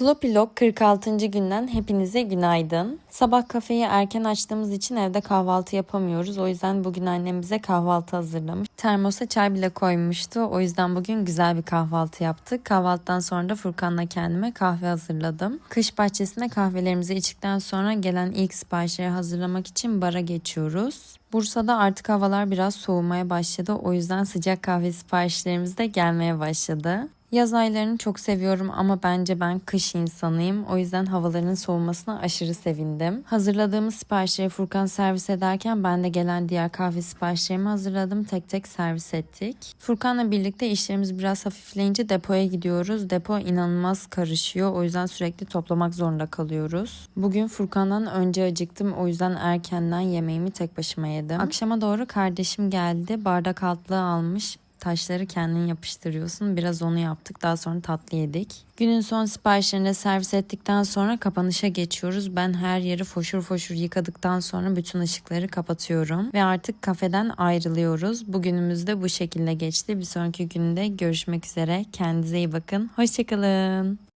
Klopilog 46. günden hepinize günaydın. Sabah kafeyi erken açtığımız için evde kahvaltı yapamıyoruz. O yüzden bugün annem bize kahvaltı hazırlamış. Termosa çay bile koymuştu. O yüzden bugün güzel bir kahvaltı yaptık. Kahvaltıdan sonra da Furkan'la kendime kahve hazırladım. Kış bahçesinde kahvelerimizi içtikten sonra gelen ilk siparişleri hazırlamak için bara geçiyoruz. Bursa'da artık havalar biraz soğumaya başladı. O yüzden sıcak kahve siparişlerimiz de gelmeye başladı. Yaz aylarını çok seviyorum ama bence ben kış insanıyım. O yüzden havaların soğumasına aşırı sevindim. Hazırladığımız siparişleri Furkan servis ederken ben de gelen diğer kahve siparişlerimi hazırladım. Tek tek servis ettik. Furkan'la birlikte işlerimiz biraz hafifleyince depoya gidiyoruz. Depo inanılmaz karışıyor. O yüzden sürekli toplamak zorunda kalıyoruz. Bugün Furkan'dan önce acıktım. O yüzden erkenden yemeğimi tek başıma yedim. Akşama doğru kardeşim geldi. Bardak altlığı almış taşları kendin yapıştırıyorsun. Biraz onu yaptık. Daha sonra tatlı yedik. Günün son siparişlerini servis ettikten sonra kapanışa geçiyoruz. Ben her yeri foşur foşur yıkadıktan sonra bütün ışıkları kapatıyorum. Ve artık kafeden ayrılıyoruz. Bugünümüz de bu şekilde geçti. Bir sonraki günde görüşmek üzere. Kendinize iyi bakın. Hoşçakalın.